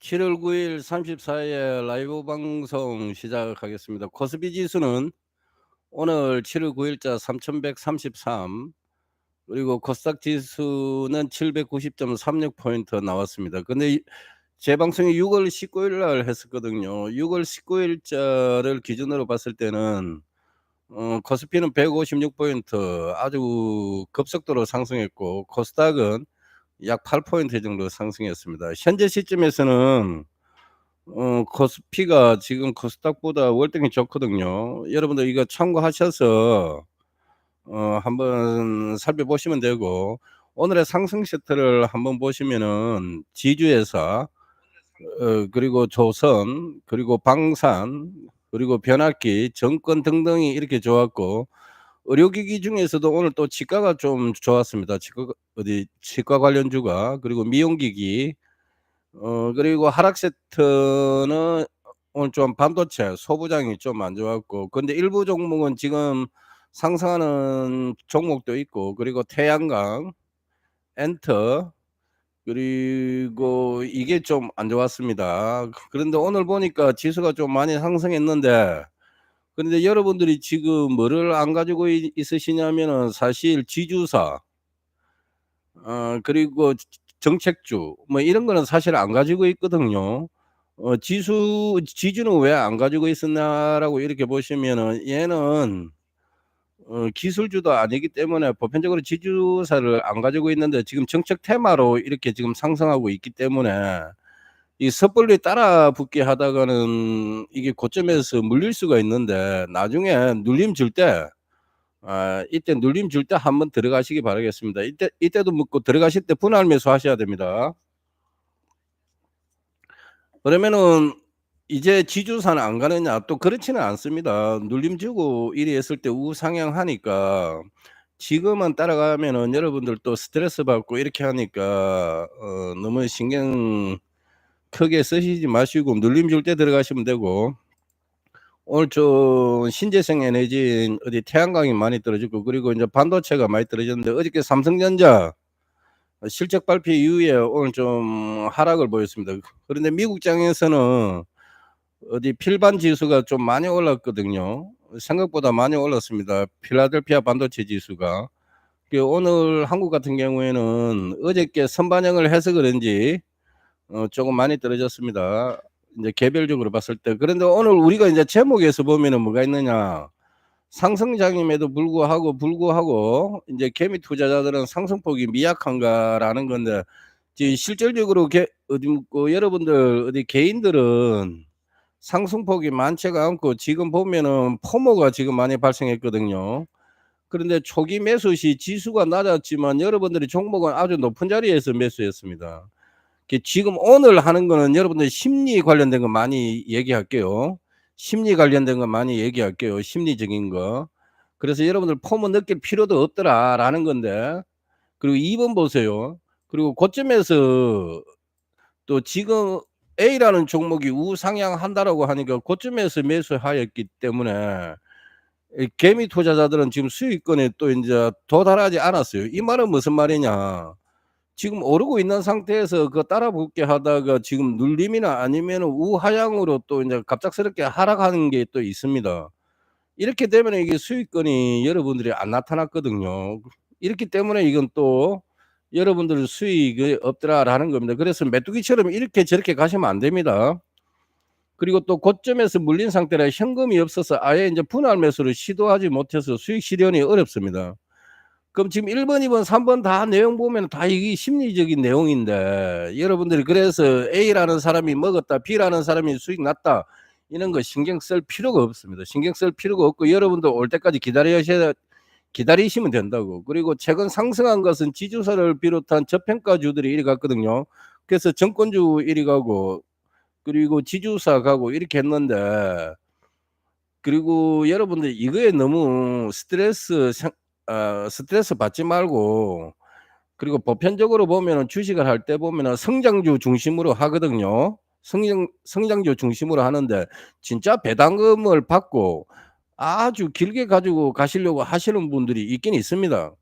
7월 9일 34일 라이브 방송 시작하겠습니다. 코스피 지수는 오늘 7월 9일자 3133 그리고 코스닥 지수는 790.36포인트 나왔습니다. 근데 이- 제 방송이 6월 19일 날 했었거든요. 6월 19일자를 기준으로 봤을 때는 어, 코스피는 156포인트 아주 급속도로 상승했고 코스닥은 약 8포인트 정도 상승했습니다. 현재 시점에서는 어, 코스피가 지금 코스닥보다 월등히 좋거든요. 여러분들 이거 참고하셔서 어, 한번 살펴보시면 되고 오늘의 상승 세트를 한번 보시면은 지주회사 어, 그리고 조선 그리고 방산 그리고 변압기 정권 등등이 이렇게 좋았고 의료기기 중에서도 오늘 또 치과가 좀 좋았습니다. 치과 어디 치과 관련주가 그리고 미용기기 어 그리고 하락 세트는 오늘 좀 반도체 소부장이 좀 안 좋았고 근데 일부 종목은 지금 상승하는 종목도 있고 그리고 태양광, 엔터 그리고 이게 좀 안 좋았습니다. 그런데 오늘 보니까 지수가 좀 많이 상승했는데 그런데 여러분들이 지금 뭐를 안 가지고 있 있으시냐면은 사실 지주사 어 그리고 정책주 뭐 이런 거는 사실 안 가지고 있거든요. 어 지수 지주는 왜 안 가지고 있었나라고 이렇게 보시면은 얘는 어 기술주도 아니기 때문에 보편적으로 지주사를 안 가지고 있는데 지금 정책 테마로 이렇게 지금 상승하고 있기 때문에 이 섣불리 따라 붙게 하다가는 이게 고점에서 물릴 수가 있는데 나중에 눌림 줄 때 아 이때 눌림 줄 때 한번 들어가시기 바라겠습니다. 이때 이때도 묻고 들어가실 때 분할 매수 하셔야 됩니다. 그러면은 이제 지주사는 안 가느냐? 또 그렇지는 않습니다. 눌림 주고 이리 했을 때 우상향하니까 지금은 따라가면은 여러분들 또 스트레스 받고 이렇게 하니까 어 너무 신경 크게 쓰시지 마시고 눌림 줄 때 들어가시면 되고 오늘 저 신재생 에너지 어디 태양광이 많이 떨어졌고 그리고 이제 반도체가 많이 떨어졌는데 어저께 삼성전자 실적 발표 이후에 오늘 좀 하락을 보였습니다. 그런데 미국장에서는 어디 필반 지수가 좀 많이 올랐거든요. 생각보다 많이 올랐습니다. 필라델피아 반도체 지수가. 그 오늘 한국 같은 경우에는 어저께 선반영을 해서 그런지 어 조금 많이 떨어졌습니다. 이제 개별적으로 봤을 때. 그런데 오늘 우리가 이제 제목에서 보면은 뭐가 있느냐. 상승장임에도 불구하고 불구하고 이제 개미 투자자들은 상승폭이 미약한가라는 건데 실질적으로 개, 어디 뭐 여러분들 어디 개인들은 상승폭이 많지가 않고 지금 보면은 포모가 지금 많이 발생했거든요. 그런데 초기 매수 시 지수가 낮았지만 여러분들이 종목은 아주 높은 자리에서 매수했습니다. 지금 오늘 하는 거는 여러분들 심리 관련된 거 많이 얘기할게요. 심리 관련된 거 많이 얘기할게요. 심리적인 거. 그래서 여러분들 포모 느낄 필요도 없더라라는 건데 그리고 2번 보세요. 그리고 고점에서 또 지금 A라는 종목이 우상향한다라고 하니까 고점에서 매수하였기 때문에 이 개미 투자자들은 지금 수익권에 또 인제 도달하지 않았어요. 이 말은 무슨 말이냐. 지금 오르고 있는 상태에서 그 따라 붙게 하다가 지금 눌림이나 아니면은 우하향으로 또 인제 갑작스럽게 하락하는 게 또 있습니다. 이렇게 되면은 이게 수익권이 여러분들이 안 나타났거든요. 이렇기 때문에 이건 또 여러분들 수익이 없더라라는 겁니다. 그래서 메뚜기처럼 이렇게 저렇게 가시면 안 됩니다. 그리고 또 고점에서 물린 상태라 현금이 없어서 아예 인제 분할 매수를 시도하지 못해서 수익 실현이 어렵습니다. 그럼 지금 1번, 2번, 3번 다 내용 보면 다 이게 심리적인 내용인데 여러분들이 그래서 A라는 사람이 먹었다, B라는 사람이 수익 났다 이런 거 신경 쓸 필요가 없습니다. 신경 쓸 필요가 없고 여러분들 올 때까지 기다리셔야 기다리시면 된다고. 그리고 최근 상승한 것은 지주사를 비롯한 저평가주들이 이리 갔거든요. 그래서 정권주 이리 가고 그리고 지주사 가고 이렇게 했는데 그리고 여러분들 이거에 너무 스트레스 상 어 스트레스 받지 말고 그리고 보편적으로 보면은 주식을 할 때 보면은 성장주 중심으로 하거든요. 성장 성장주 중심으로 하는데 진짜 배당금을 받고 아주 길게 가지고 가시려고 하시는 분들이 있긴 있습니다.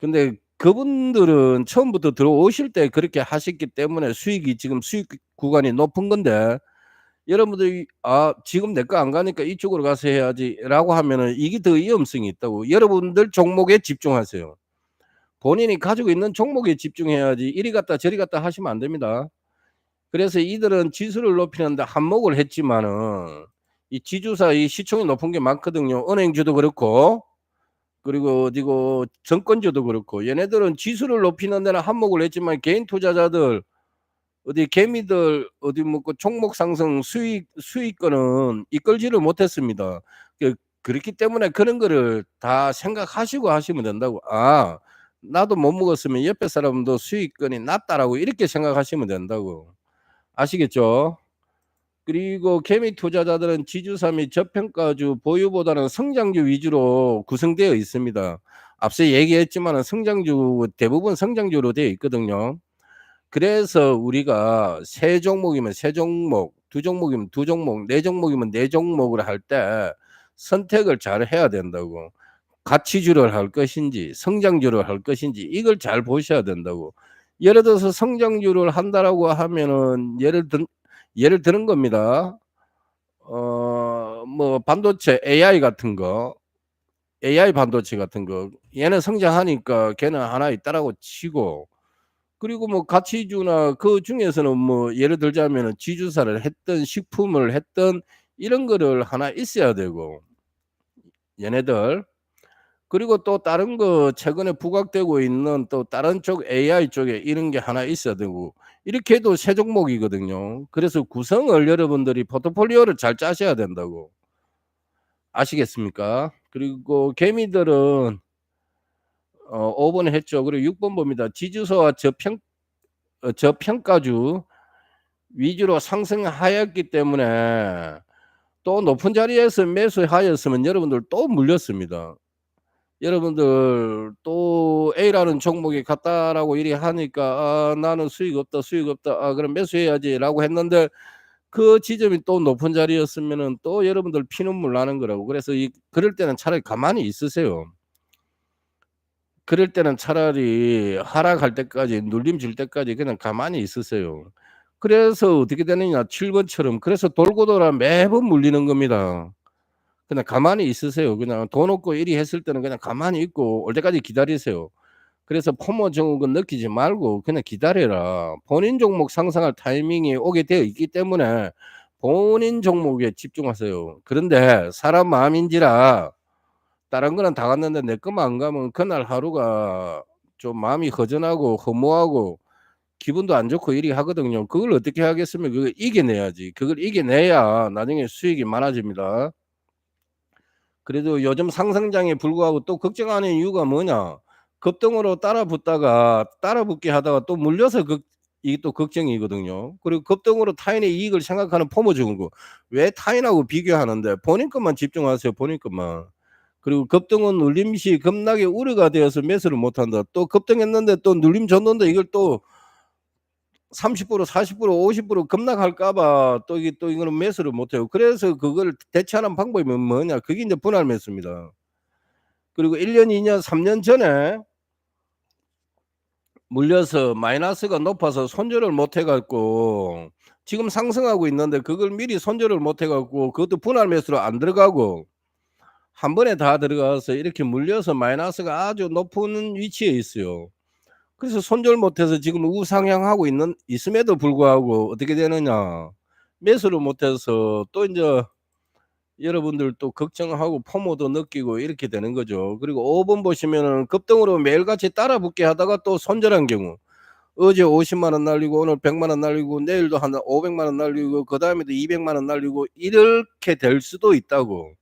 근데 그분들은 처음부터 들어오실 때 그렇게 하셨기 때문에 수익이 지금 수익 구간이 높은 건데 여러분들이 '아 지금 내 거 안 가니까 이쪽으로 가서 해야지.'라고 하면은 이게 더 위험성이 있다고. 여러분들 종목에 집중하세요. 본인이 가지고 있는 종목에 집중해야지 이리 갔다 저리 갔다 하시면 안 됩니다. 그래서 이들은 지수를 높이는데 한몫을 했지만은 이 지주사 이 시총이 높은 게 많거든요. 은행주도 그렇고 그리고 어디고 증권주도 그렇고 얘네들은 지수를 높이는 데는 한몫을 했지만 개인 투자자들 어디 개미들 어디 뭐그 종목 상승 수익 수익권은 이끌지를 못했습니다. 그 그렇기 때문에 그런 거를 다 생각하시고 하시면 된다고. '아 나도 못 먹었으면 옆에 사람도 수익권이 낫다.'라고 이렇게 생각하시면 된다고. 아시겠죠? 그리고 개미 투자자들은 지주사 및 저평가주 보유보다는 성장주 위주로 구성되어 있습니다. 앞서 얘기했지만은 성장주 대부분 성장주로 되어 있거든요. 그래서 우리가 세 종목이면 세 종목, 두 종목이면 두 종목, 네 종목이면 네 종목을 할 때 선택을 잘 해야 된다고. 가치주를 할 것인지 성장주를 할 것인지 이걸 잘 보셔야 된다고. 예를 들어서 성장주를 한다라고 하면은 예를 든 예를 드는 겁니다. 어 뭐 반도체 AI 같은 거 AI 반도체 같은 거 얘는 성장하니까 걔는 하나 있다라고 치고 그리고 뭐 가치주나 그 중에서는 뭐 예를 들자면은 지주사를 했든 식품을 했든 이런 거를 하나 있어야 되고 얘네들. 그리고 또 다른 거 최근에 부각되고 있는 또 다른 쪽 AI 쪽에 이런 게 하나 있어야 되고 이렇게 해도 세 종목이거든요. 그래서 구성을 여러분들이 포트폴리오를 잘 짜셔야 된다고. 아시겠습니까? 그리고 개미들은 어 5번 했죠. 그리고 6번 봅니다. 지주사와 저평 어 저평가주 위주로 상승하였기 때문에 또 높은 자리에서 매수하였으면 여러분들 또 물렸습니다. 여러분들 또 A라는 종목이 갔다라고 이리 하니까 '아 나는 수익 없다, 수익 없다. 아 그럼 매수해야지.'라고 했는데 그 지점이 또 높은 자리였으면은 또 여러분들 피눈물 나는 거라고. 그래서 이 그럴 때는 차라리 가만히 있으세요. 그럴 때는 차라리 하락할 때까지 눌림 줄 때까지 그냥 가만히 있으세요. 그래서 어떻게 되느냐 7 번처럼 그래서 돌고 돌아 매번 물리는 겁니다. 그냥 가만히 있으세요. 그냥 돈 없고 이리 했을 때는 그냥 가만히 있고 올 때까지 기다리세요. 그래서 포모 증후군 느끼지 말고 그냥 기다려라. 본인 종목 상승할 타이밍이 오게 되어 있기 때문에 본인 종목에 집중하세요. 그런데 사람 마음인지라 다른 거는 다 갔는데 내 것만 안 가면 그날 하루가 좀 마음이 허전하고 허무하고 기분도 안 좋고 이리 하거든요. 그걸 어떻게 하겠으면 그걸 이겨내야지. 그걸 이겨내야 나중에 수익이 많아집니다. 그래도 요즘 상승장에 불구하고 또 걱정하는 이유가 뭐냐? 급등으로 따라 붙다가 따라 붙게 하다가 또 물려서 걱 이게 또 걱정이거든요. 그리고 급등으로 타인의 이익을 생각하는 포모 적은 거. 왜 타인하고 비교하는데 본인 것만 집중하세요, 본인 것만. 그리고 급등은 눌림 시 급락의 우려가 되어서 매수를 못 한다. 또 급등했는데 또 눌림 줬는데 이걸 또 30% 40% 50% 급락할까 봐 또 이게 또 이거는 매수를 못 해요. 그래서 그걸 대처하는 방법이 뭐 뭐냐? 그게 인제 분할 매수입니다. 그리고 1 년, 2 년, 3년 전에 물려서 마이너스가 높아서 손절을 못해 갖고 지금 상승하고 있는데 그걸 미리 손절을 못해 갖고 그것도 분할 매수로 안 들어가고 한 번에 다 들어가서 이렇게 물려서 마이너스가 아주 높은 위치에 있어요. 그래서 손절 못 해서 지금 우상향하고 있는 있음에도 불구하고 어떻게 되느냐. 매수를 못 해서 또 인제 여러분들 또 걱정하고 포모도 느끼고 이렇게 되는 거죠. 그리고 5번 보시면은 급등으로 매일같이 따라 붙게 하다가 또 손절한 경우. 어제 5 0만 원 날리고 오늘 1 0 0만 원 날리고 내일도 한 5 0 0만 원 날리고 그 다음에도 2 0 0만 원 날리고 이렇게 될 수도 있다고.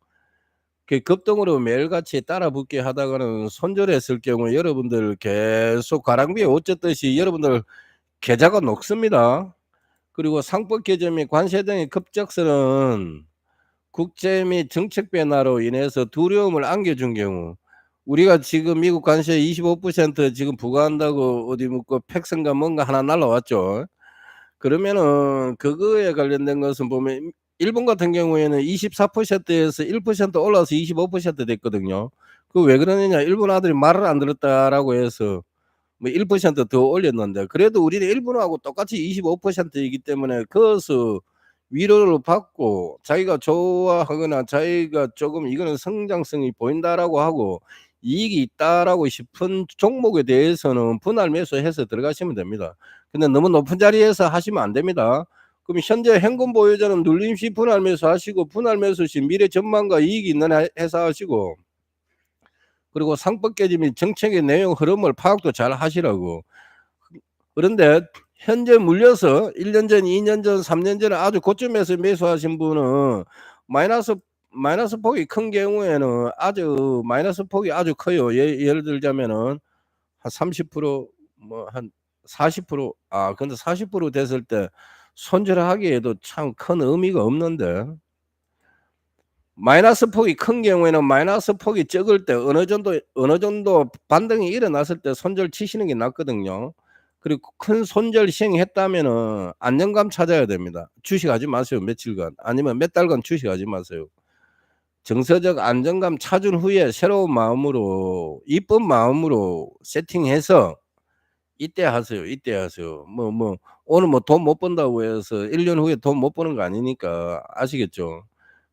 그 급등으로 매일같이 따라 붙게 하다가는 손절했을 경우에 여러분들 계속 가랑비에 옷 젖듯이 여러분들 계좌가 녹습니다. 그리고 상법 개정 및 관세 등의 급작스러운 국제 및 정책 변화로 인해서 두려움을 안겨준 경우 우리가 지금 미국 관세 25% 지금 부과한다고 어디 뭐그 팩스인가 뭔가 하나 날라왔죠. 그러면은 그거에 관련된 것은 보면 일본 같은 경우에는 24%에서 1% 올라와서 25% 됐거든요. 그 왜 그러느냐 일본 아들이 말을 안 들었다라고 해서 뭐 1%더 올렸는데 그래도 우리는 일본하고 똑같이 25%이기 때문에 거기서 위로를 받고 자기가 좋아하거나 자기가 조금 이거는 성장성이 보인다라고 하고 이익이 있다라고 싶은 종목에 대해서는 분할 매수해서 들어가시면 됩니다. 근데 너무 높은 자리에서 하시면 안 됩니다. 그럼 현재 현금 보유자는 눌림 시 분할 매수하시고 분할 매수 시 미래 전망과 이익이 있는 해- 회사 하시고 그리고 상법 개지 및 정책의 내용 흐름을 파악도 잘 하시라고. 그런데 현재 물려서 1년 전, 2년 전, 3년 전에 아주 고점에서 매수하신 분은 마이너스 마이너스 폭이 큰 경우에는 아주 마이너스 폭이 아주 커요. 예, 예를 들자면은 한 30%뭐 한 40%아 근데 40% 됐을 때 손절하기에도 참 큰 의미가 없는데 마이너스 폭이 큰 경우에는 마이너스 폭이 적을 때 어느 정도 어느 정도 반등이 일어났을 때 손절 치시는 게 낫거든요. 그리고 큰 손절 시행했다면은 안정감 찾아야 됩니다. 주식하지 마세요. 며칠간 아니면 몇 달간 주식하지 마세요. 정서적 안정감 찾은 후에 새로운 마음으로 이쁜 마음으로 세팅해서 이때 하세요. 이때 하세요. 뭐 뭐 오늘 뭐 돈 못 번다고 해서 1년 후에 돈 못 버는 거 아니니까 아시겠죠?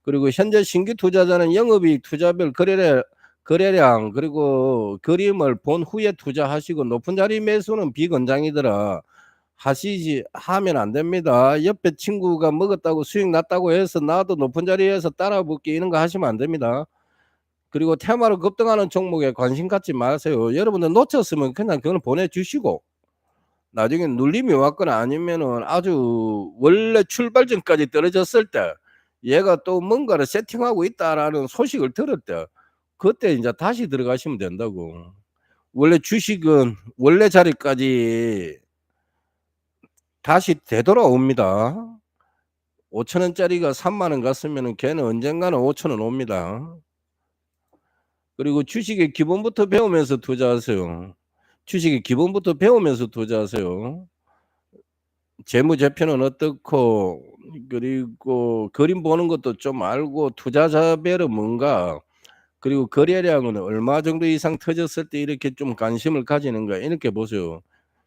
그리고 현재 신규 투자자는 영업이익 투자별 거래량 거래량 그리고 그림을 본 후에 투자하시고 높은 자리 매수는 비건장이더라. 하시지 하면 안 됩니다. 옆에 친구가 먹었다고 수익 났다고 해서 나도 높은 자리에서 따라 붙기 이런 거 하시면 안 됩니다. 그리고 테마로 급등하는 종목에 관심 갖지 마세요. 여러분들 놓쳤으면 그냥 그걸 보내주시고 나중에 눌림이 왔거나 아니면은 아주 원래 출발점까지 떨어졌을 때 얘가 또 뭔가를 세팅하고 있다라는 소식을 들을 때 그때 이제 다시 들어가시면 된다고. 원래 주식은 원래 자리까지 다시 되돌아옵니다. 5천 원짜리가 3만 원 갔으면은 걔는 언젠가는 5천 원 옵니다. 그리고 주식의 기본부터 배우면서 투자하세요. 주식의 기본부터 배우면서 투자하세요. 재무제표는 어떻고 그리고 그림 보는 것도 좀 알고 투자자별은 뭔가 그리고 거래량은 얼마 정도 이상 터졌을 때 이렇게 좀 관심을 가지는가 이렇게 보세요.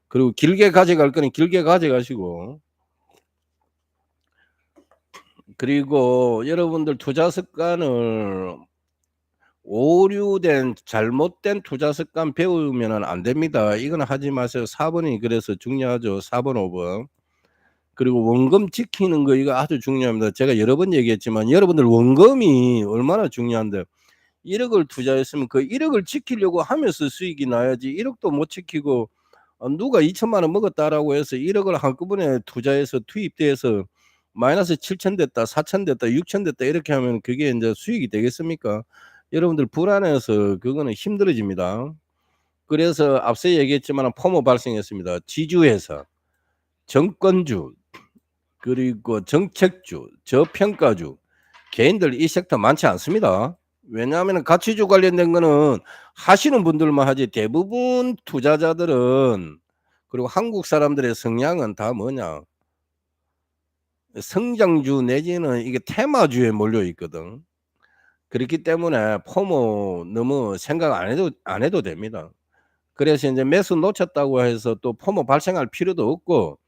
그리고 길게 가져갈 거는 길게 가져가시고 그리고 여러분들 투자 습관을 오류된 잘못된 투자 습관 배우면은 안 됩니다. 이거는 하지 마세요. 4번이 그래서 중요하죠. 4번, 5번. 그리고 원금 지키는 거 이거 아주 중요합니다. 제가 여러 번 얘기했지만 여러분들 원금이 얼마나 중요한데 1억을 투자했으면 그 1억을 지키려고 하면서 수익이 나야지 1억도 못 지키고 어, 누가 2천만 원 먹었다라고 해서 1억을 한꺼번에 투자해서 투입돼서 마이너스 7천 됐다, 4천 됐다, 6천 됐다 이렇게 하면 그게 이제 수익이 되겠습니까? 여러분들 불안해서 그거는 힘들어집니다. 그래서 앞서 얘기했지만 포모 발생했습니다. 지주회사, 정권주, 그리고 정책주, 저평가주, 개인들 이 섹터 많지 않습니다. 왜냐하면 가치주 관련된 거는 하시는 분들만 하지 대부분 투자자들은 그리고 한국 사람들의 성향은 다 뭐냐 성장주 내지는 이게 테마주에 몰려 있거든. 그렇기 때문에 포모 너무 생각 안 해도 안 해도 됩니다. 그래서 이제 매수 놓쳤다고 해서 또 포모 발생할 필요도 없고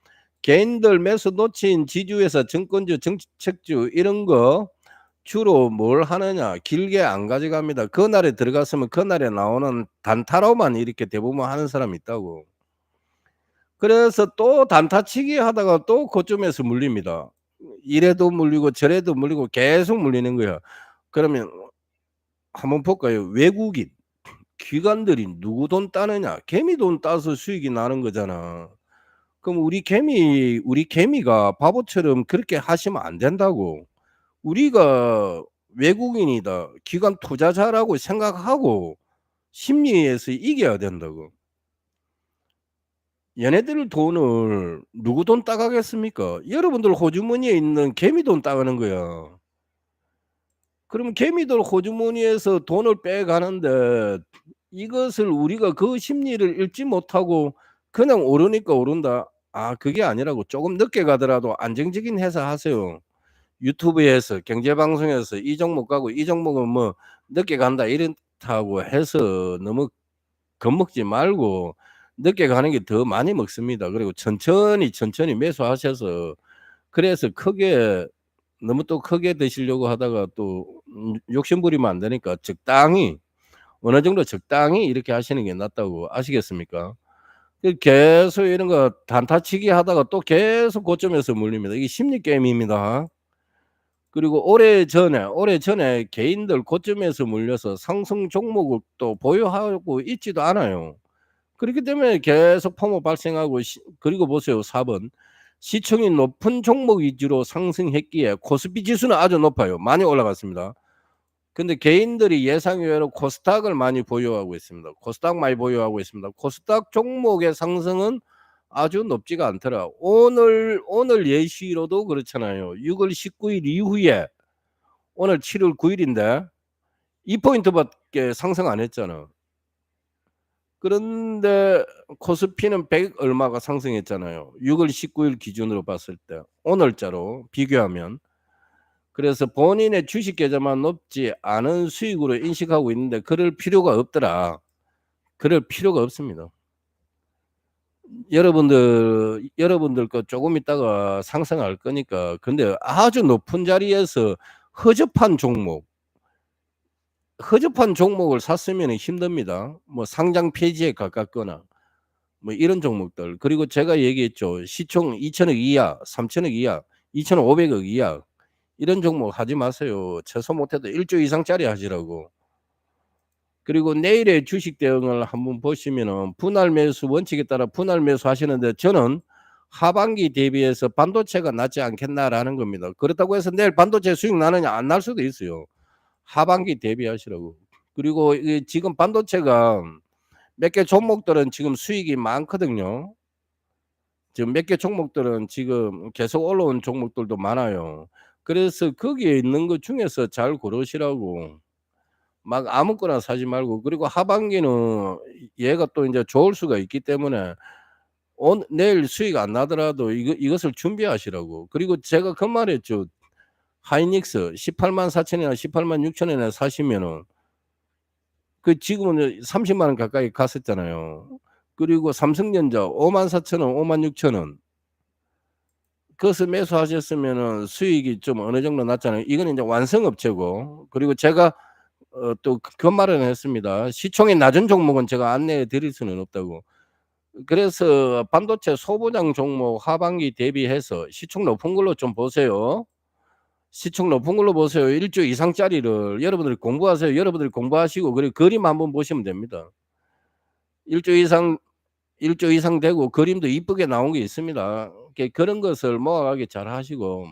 개인들 매수 놓친 지주회사, 증권주, 정책주 이런 거 주로 뭘 하느냐 길게 안 가져갑니다. 그날에 들어갔으면 그날에 나오는 단타로만 이렇게 대부분 하는 사람이 있다고. 그래서 또 단타치기 하다가 또 고점에서 물립니다. 이래도 물리고 저래도 물리고 계속 물리는 거야. 그러면 한번 볼까요? 외국인 기관들이 누구 돈 따느냐? 개미 돈 따서 수익이 나는 거잖아. 그럼 우리 개미 우리 개미가 바보처럼 그렇게 하시면 안 된다고. 우리가 외국인이다. 기관 투자자라고 생각하고 심리에서 이겨야 된다고. 얘네들 돈을 누구 돈 따가겠습니까? 여러분들 호주머니에 있는 개미 돈 따가는 거야. 그럼 개미들 호주머니에서 돈을 빼가는데 이것을 우리가 그 심리를 읽지 못하고 그냥 오르니까 오른다. 아, 그게 아니라고 조금 늦게 가더라도 안정적인 회사 하세요. 유튜브에서 경제방송에서 이 종목 가고 이 종목은 뭐 늦게 간다 이렇다고 해서 너무 겁먹지 말고 늦게 가는 게 더 많이 먹습니다. 그리고 천천히, 천천히 매수하셔서 그래서 크게 너무 또 크게 드시려고 하다가 또음 욕심 부리면 안 되니까 적당히 어느 정도 적당히 이렇게 하시는 게 낫다고 아시겠습니까? 그 계속 이런 거 단타치기 하다가 또 계속 고점에서 물립니다. 이게 심리 게임입니다. 그리고 오래 전에, 오래 전에 개인들 고점에서 물려서 상승 종목을 또 보유하고 있지도 않아요. 그렇기 때문에 계속 포모 발생하고 시 그리고 보세요 4번. 시총이 높은 종목 위주로 상승했기에 코스피 지수는 아주 높아요. 많이 올라갔습니다. 근데 개인들이 예상 외로 코스닥을 많이 보유하고 있습니다. 코스닥 많이 보유하고 있습니다. 코스닥 종목의 상승은 아주 높지가 않더라. 오늘 오늘 예시로도 그렇잖아요. 6월 19일 이후에 오늘 7월 9일인데 2포인트밖에 상승 안 했잖아. 그런데 코스피는 100 얼마가 상승했잖아요. 6월 19일 기준으로 봤을 때 오늘자로 비교하면 그래서 본인의 주식 계좌만 높지 않은 수익으로 인식하고 있는데 그럴 필요가 없더라. 그럴 필요가 없습니다. 여러분들 여러분들 거 조금 있다가 상승할 거니까 근데 아주 높은 자리에서 허접한 종목 허접한 종목을 샀으면 힘듭니다. 뭐 상장 폐지에 가깝거나 뭐 이런 종목들. 그리고 제가 얘기했죠. 시총 2천억 이하, 3천억 이하, 2,500억 이하 이런 종목 하지 마세요. 최소 못해도 1조 이상짜리 하시라고. 그리고 내일의 주식 대응을 한번 보시면은 분할 매수 원칙에 따라 분할 매수 하시는데 저는 하반기 대비해서 반도체가 낫지 않겠나라는 겁니다. 그렇다고 해서 내일 반도체 수익 나느냐 안 날 수도 있어요. 하반기 대비하시라고. 그리고 이 지금 반도체가 몇 개 종목들은 지금 수익이 많거든요. 지금 몇 개 종목들은 지금 계속 올라온 종목들도 많아요. 그래서 거기에 있는 것 중에서 잘 고르시라고. 막 아무거나 사지 말고 그리고 하반기는 얘가 또 인제 좋을 수가 있기 때문에 온 내일 수익 안 나더라도 이거 이것을 준비하시라고. 그리고 제가 그 말했죠. 하이닉스 184,000 이나 186,000 원에 사시면은 그 지금은 300,000원 가까이 갔었잖아요. 그리고 삼성전자 54,000 원, 56,000 원. 그것을 매수하셨으면은 수익이 좀 어느 정도 났잖아요. 이거는 인제 완성업체고 그리고 제가 어 또그그 말은 했습니다. 시총이 낮은 종목은 제가 안내해 드릴 수는 없다고. 그래서 반도체 소부장 종목 하반기 대비해서 시총 높은 걸로 좀 보세요. 시총 높은 걸로 보세요. 1조 이상짜리를 여러분들이 공부하세요. 여러분들이 공부하시고 그리고 그림 한번 보시면 됩니다. 1조 이상 1조 이상 되고 그림도 이쁘게 나온 게 있습니다. 그런 것을 모아가기 잘 하시고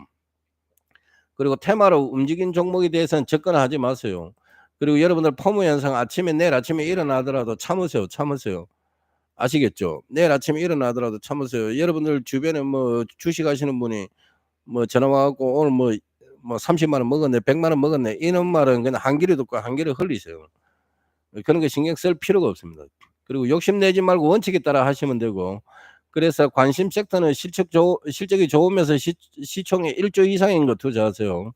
그리고 테마로 움직인 종목에 대해서는 접근하지 마세요. 그리고 여러분들 포모 현상 아침에 내일 아침에 일어나더라도 참으세요. 참으세요. 아시겠죠? 내일 아침에 일어나더라도 참으세요. 여러분들 주변에 뭐 주식 하시는 분이 뭐 전화 와 갖고 오늘 뭐 뭐 300,000원 먹었네, 1,000,000원 먹었네 이런 말은 그냥 한 귀로 듣고 한 귀로 흘리세요. 그런 거 신경 쓸 필요가 없습니다. 그리고 욕심내지 말고 원칙에 따라 하시면 되고 그래서 관심 섹터는 실적 좋 실적이 좋으면서 시 시총이 1조 이상인 거 투자하세요.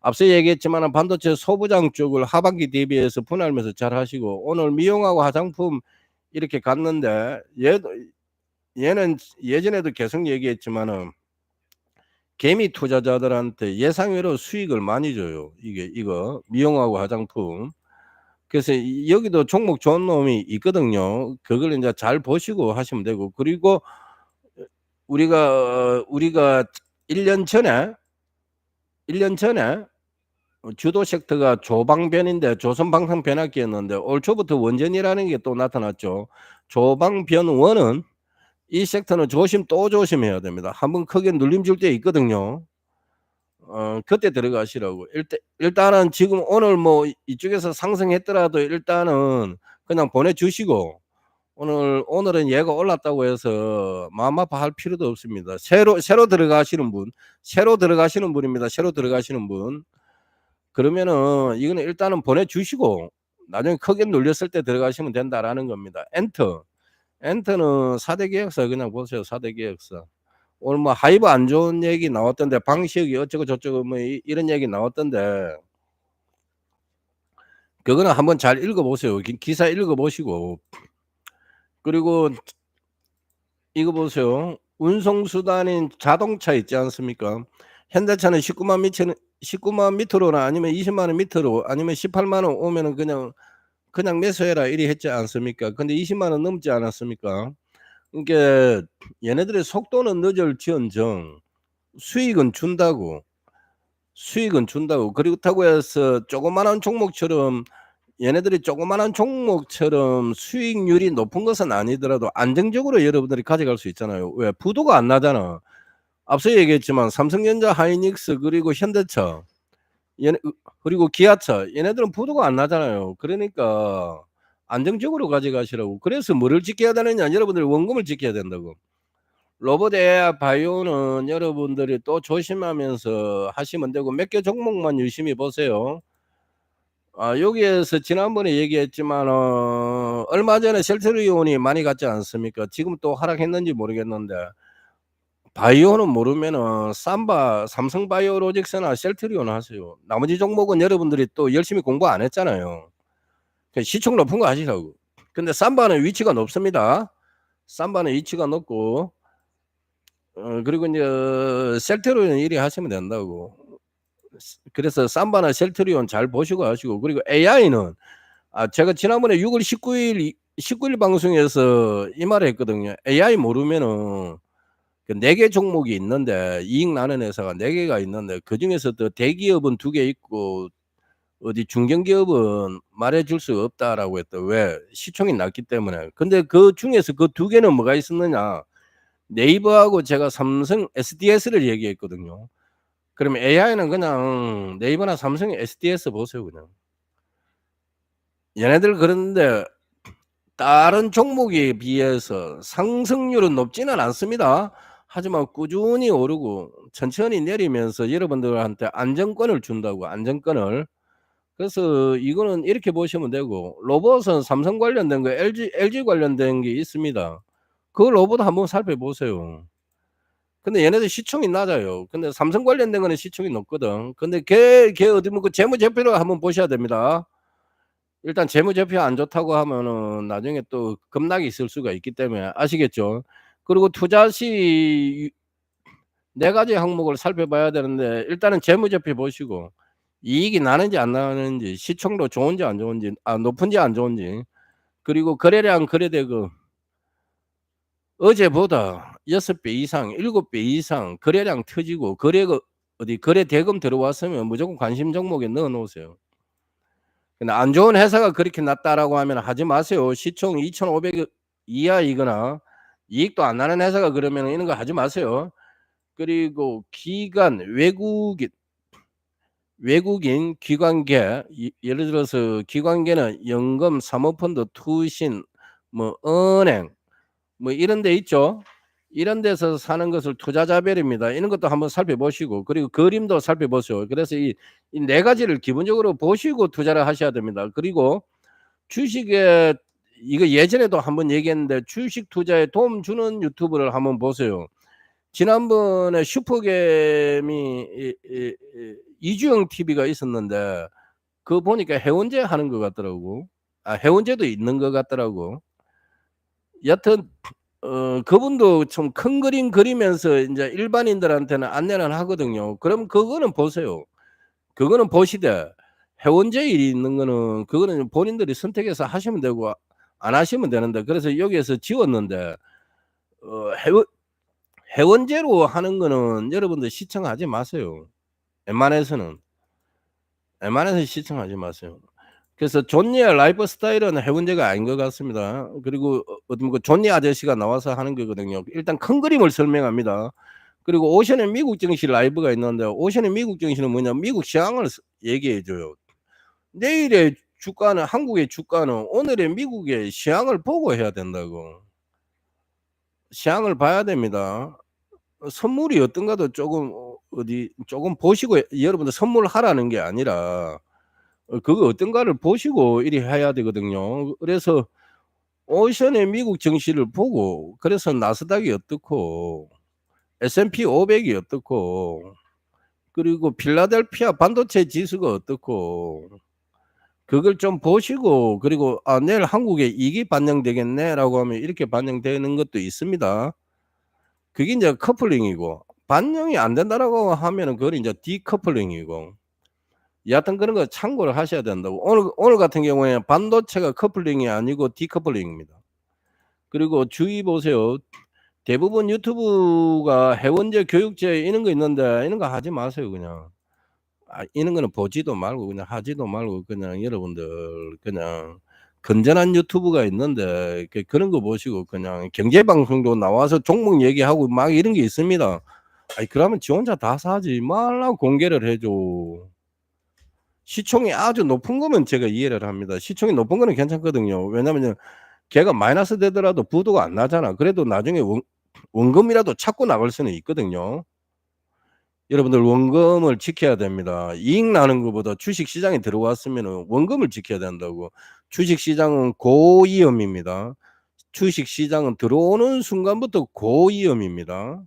앞서 얘기했지만은 반도체 소부장 쪽을 하반기 대비해서 분할 매수 잘 하시고 오늘 미용하고 화장품 이렇게 갔는데 얘도 얘는 예전에도 계속 얘기했지만은 개미 투자자들한테 예상외로 수익을 많이 줘요. 이게 이거 미용하고 화장품. 그래서 이 여기도 종목 좋은 놈이 있거든요. 그걸 인제 잘 보시고 하시면 되고 그리고 어 우리가 우리가 1년 전에 1년 전에 어 주도 섹터가 조방변인데 조선방산 변압기였는데 올 초부터 원전이라는 게 또 나타났죠. 조방변원은 이 섹터는 조심 또 조심해야 됩니다. 한번 크게 눌림 줄 때 있거든요. 어 그때 들어가시라고. 일단 일단은 지금 오늘 뭐 이쪽에서 상승했더라도 일단은 그냥 보내 주시고 오늘 오늘은 얘가 올랐다고 해서 마음 아파할 필요도 없습니다. 새로 새로 들어가시는 분, 새로 들어가시는 분입니다. 새로 들어가시는 분. 그러면은 이거는 일단은 보내 주시고 나중에 크게 눌렸을 때 들어가시면 된다라는 겁니다. 엔터. 엔터는 4대 계약서 그냥 보세요. 4대 계약서. 오늘 뭐 하이브 안 좋은 얘기 나왔던데 방식이 어쩌고 저쩌고 뭐이 이런 얘기 나왔던데 그거는 한번 잘 읽어 보세요. 기 기사 읽어 보시고 그리고 이거 보세요. 운송수단인 자동차 있지 않습니까? 현대차는 19만 미터는 19만 미터로나 아니면 20만 원 미터로 아니면 18만 원 오면은 그냥 그냥 매수해라 이리 했지 않습니까? 근데 20만 원 넘지 않았습니까? 그러니까 얘네들의 속도는 늦을지언정 수익은 준다고. 수익은 준다고. 그렇다고 해서 조그마한 종목처럼 얘네들이 조그마한 종목처럼 수익률이 높은 것은 아니더라도 안정적으로 여러분들이 가져갈 수 있잖아요. 왜? 부도가 안 나잖아. 앞서 얘기했지만 삼성전자, 하이닉스 그리고 현대차 얘네 으 그리고 기아차 얘네들은 부도가 안 나잖아요. 그러니까 안정적으로 가져가시라고. 그래서 뭐를 지켜야 되느냐? 여러분들이 원금을 지켜야 된다고. 로봇 AI 바이오는 여러분들이 또 조심하면서 하시면 되고 몇 개 종목만 유심히 보세요. 아 여기에서 지난번에 얘기했지만 어 얼마 전에 셀트리온이 많이 갔지 않습니까? 지금 또 하락했는지 모르겠는데 바이오는 모르면은 삼바, 삼성바이오로직스나 셀트리온 하세요. 나머지 종목은 여러분들이 또 열심히 공부 안 했잖아요. 그 시총 높은 거 하시라고. 근데 삼바는 위치가 높습니다. 삼바는 위치가 높고 어 그리고 인제 셀트리온 이리 하시면 된다고. 그래서 삼바나 셀트리온 잘 보시고 하시고 그리고 AI는 아 제가 지난번에 6월 19일 이 19일 방송에서 이 말을 했거든요. AI 모르면은 그 4개 종목이 있는데 이익 나는 회사가 4개가 있는데 그 중에서 도 대기업은 2개 있고 어디 중견기업은 말해 줄 수 없다라고 했다. 왜? 시총이 낮기 때문에. 근데 그 중에서 그2 개는 뭐가 있었느냐? 네이버하고 제가 삼성 SDS를 얘기했거든요. 그러면 AI는 그냥 네이버나 삼성 SDS 보세요 그냥. 얘네들 그런데 다른 종목에 비해서 상승률은 높지는 않습니다. 하지만 꾸준히 오르고 천천히 내리면서 여러분들한테 안정권을 준다고 안정권을. 그래서 이거는 이렇게 보시면 되고 로봇은 삼성 관련된 거 LG LG 관련된 게 있습니다. 그 로봇 한번 살펴보세요. 근데 얘네들 시총이 낮아요. 근데 삼성 관련된 거는 시총이 높거든. 근데 걔 걔 어디 뭐그 재무제표를 한번 보셔야 됩니다. 일단 재무제표 안 좋다고 하면은 나중에 또 급락이 있을 수가 있기 때문에 아시겠죠? 그리고 투자 시4 가지 항목을 살펴봐야 되는데 일단은 재무제표 보시고 이익이 나는지 안 나는지 시총도 좋은지 안 좋은지 아 높은지 안 좋은지 그리고 거래량 거래대금 어제보다 6배 이상 7배 이상 거래량 터지고 거래가 어디 거래 대금 들어왔으면 무조건 관심 종목에 넣어 놓으세요. 근데 안 좋은 회사가 그렇게 낮다라고 하면 하지 마세요. 시총 2,500 이하이거나 이익도 안 나는 회사가 그러면 이런 거 하지 마세요. 그리고 기관 외국인 외국인 기관계 이 예를 들어서 기관계는 연금, 사모펀드, 투신, 뭐 은행 뭐 이런 데 있죠. 이런 데서 사는 것을 투자자별입니다. 이런 것도 한번 살펴보시고 그리고 그림도 살펴보세요. 그래서 이이4 가지를 기본적으로 보시고 투자를 하셔야 됩니다. 그리고 주식에 이거 예전에도 한번 얘기했는데 주식 투자에 도움 주는 유튜브를 한번 보세요. 지난번에 슈퍼겜이 이주영 TV가 있었는데 그거 보니까 해운제 하는 것 같더라고. 아 해운제도 있는 것 같더라고. 여하튼 어 그분도 좀 큰 그림 그리면서 인제 일반인들한테는 안내는 하거든요. 그럼 그거는 보세요. 그거는 보시되 해운제에 있는 거는 그거는 본인들이 선택해서 하시면 되고 안 하시면 되는데 그래서 여기에서 지웠는데 어 해운 해운제로 하는 거는 여러분들 시청하지 마세요. 웬만해서는. 웬만해서 시청하지 마세요. 그래서 존니의 라이프 스타일은 해운제가 아닌 것 같습니다. 그리고 어 어떤 그 존니 아저씨가 나와서 하는 거거든요. 일단 큰 그림을 설명합니다. 그리고 오션의 미국 증시 라이브가 있는데 오션의 미국 증시는 뭐냐면 미국 시황을 스 얘기해 줘요. 내일의 주가는 한국의 주가는 오늘의 미국의 시황을 보고 해야 된다고. 시황을 봐야 됩니다. 어 선물이 어떤가도 어 어디 쪼금 보시고 여러분들 선물하라는 게 아니라 어 그거 어떤가를 보시고 이리 해야 되거든요. 그래서 오션의 미국 증시를 보고 그래서 나스닥이 어떻고 S&P 500이 어떻고 그리고 필라델피아 반도체 지수가 어떻고 그걸 좀 보시고 그리고 '아 내일 한국에 이익이 반영되겠네.'라고 하면 이렇게 반영되는 것도 있습니다. 그게 인제 커플링이고 반영이 안 된다라고 하면은 그건 인제 디커플링이고 여하튼 그런 거 참고를 하셔야 된다고. 오늘 오늘 같은 경우에 반도체가 커플링이 아니고 디커플링입니다. 그리고 주의 보세요. 대부분 유튜브가 해원제, 교육제 이런 거 있는데 이런 거 하지 마세요 그냥. 아 이런 거는 보지도 말고 그냥 하지도 말고 그냥 여러분들 그냥 건전한 유튜브가 있는데 그 그런 거 보시고 그냥 경제 방송도 나와서 종목 얘기하고 막 이런 게 있습니다. 아이 그러면 지 혼자 다 사지 말라고 공개를 해 줘. 시총이 아주 높은 거면 제가 이해를 합니다. 시총이 높은 거는 괜찮거든요. 왜냐면요 걔가 마이너스 되더라도 부도가 안 나잖아. 그래도 나중에 원 원금이라도 찾고 나갈 수는 있거든요. 여러분들 원금을 지켜야 됩니다. 이익 나는 것보다 주식 시장에 들어왔으면은 원금을 지켜야 된다고. 주식 시장은 고위험입니다. 주식 시장은 들어오는 순간부터 고위험입니다.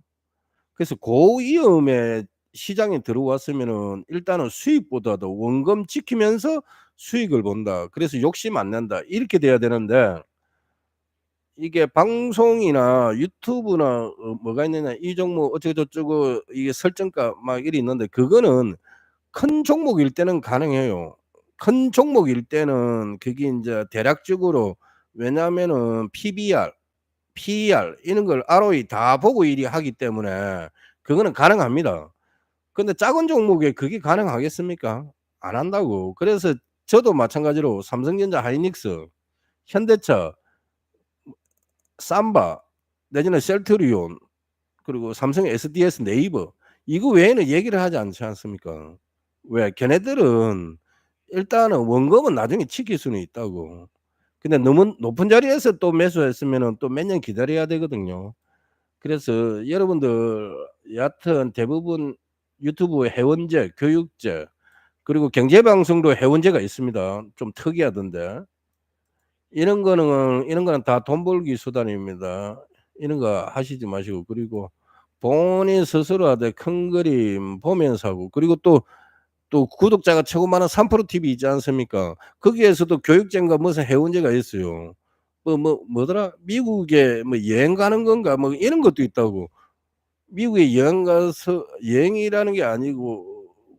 그래서 고위험의 시장에 들어왔으면은 일단은 수익보다도 원금 지키면서 수익을 본다. 그래서 욕심 안 낸다. 이렇게 돼야 되는데 이게 방송이나 유튜브나 어 뭐가 있느냐 이 종목 어쩌고저쩌고 이게 설정가 막 이래 있는데 그거는 큰 종목일 때는 가능해요. 큰 종목일 때는 그게 인제 대략적으로 왜냐하면은 PBR, PER 이런 걸 ROE 다 보고 일이 하기 때문에 그거는 가능합니다. 근데 작은 종목에 그게 가능하겠습니까? 안 한다고. 그래서 저도 마찬가지로 삼성전자 하이닉스, 현대차 삼바 내지는 셀트리온 그리고 삼성 SDS, 네이버 이거 외에는 얘기를 하지 않지 않습니까? 왜? 걔네들은 일단은 원금은 나중에 지킬 수는 있다고. 근데 너무 높은 자리에서 또 매수했으면은 또 몇 년 기다려야 되거든요. 그래서 여러분들 여하튼 대부분 유튜브 해원제, 교육제 그리고 경제 방송도 해원제가 있습니다. 좀 특이하던데. 이런 거는 이런 거는 다 돈 벌기 수단입니다. 이런 거 하시지 마시고 그리고 본인 스스로한테 큰 그림 보면서 하고 그리고 또, 또 구독자가 최고 많은 3프로 TV 있지 않습니까? 거기에서도 교육제인가 무슨 해원제가 있어요. 뭐 뭐 뭐더라? 미국에 뭐 여행 가는 건가 뭐 이런 것도 있다고. 미국에 여행 가서 여행이라는 게 아니고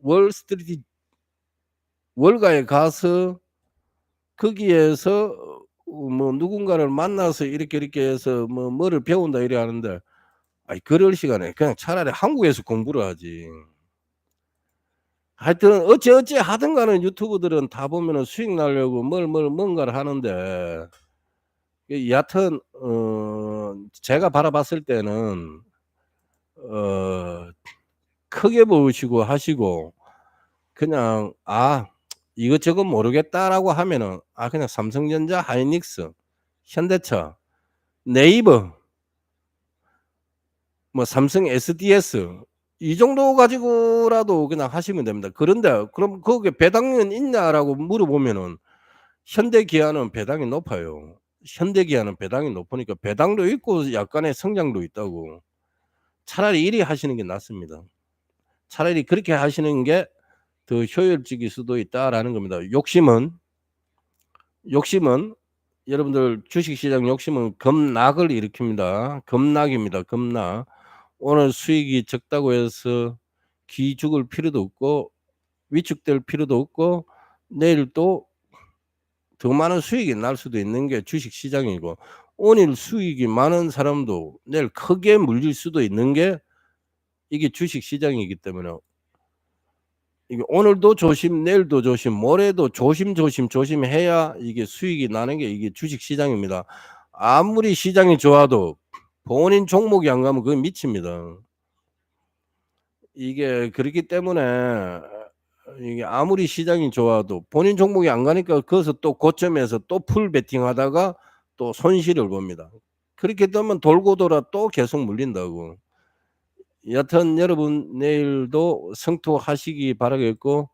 월스트리트 월가에 가서 거기에서 어 뭐 누군가를 만나서 이렇게 이렇게 해서 뭐 뭐를 배운다 이래 하는데 아이 그럴 시간에 그냥 차라리 한국에서 공부를 하지. 하여튼 어찌 어찌 하든 간에 유튜브들은 다 보면은 수익 나려고 뭘 뭘 뭔가를 하는데 이 여하튼 어 제가 바라봤을 때는 어 크게 보시고 하시고 그냥 '아 이것저것 모르겠다.'라고 하면은 아 그냥 삼성전자, 하이닉스, 현대차, 네이버 뭐 삼성 SDS 이 정도 가지고라도 그냥 하시면 됩니다. 그런데 그럼 거기에 배당은 있냐라고 물어보면은 현대기아는 배당이 높아요. 현대기아는 배당이 높으니까 배당도 있고 약간의 성장도 있다고. 차라리 이리 하시는 게 낫습니다. 차라리 그렇게 하시는 게 더 효율적일 수도 있다라는 겁니다. 욕심은 욕심은 여러분들 주식시장 욕심은 급락을 일으킵니다. 급락입니다, 급락. 오늘 수익이 적다고 해서 기죽을 필요도 없고 위축될 필요도 없고 내일 또 더 많은 수익이 날 수도 있는 게 주식시장이고 오늘 수익이 많은 사람도 내일 크게 물릴 수도 있는 게 이게 주식시장이기 때문에 이게 오늘도 조심, 내일도 조심, 모레도 조심, 조심, 조심해야 이게 수익이 나는 게 이게 주식 시장입니다. 아무리 시장이 좋아도 본인 종목이 안 가면 그건 미칩니다. 이게 그렇기 때문에 이게 아무리 시장이 좋아도 본인 종목이 안 가니까 거기서 또 고점에서 또 풀 베팅 하다가 또 손실을 봅니다. 그렇게 되면 돌고 돌아 또 계속 물린다고. 여하튼 여러분 내일도 성투하시기 바라겠고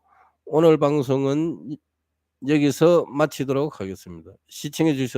오늘 방송은 여기서 마치도록 하겠습니다. 시청해 주셔서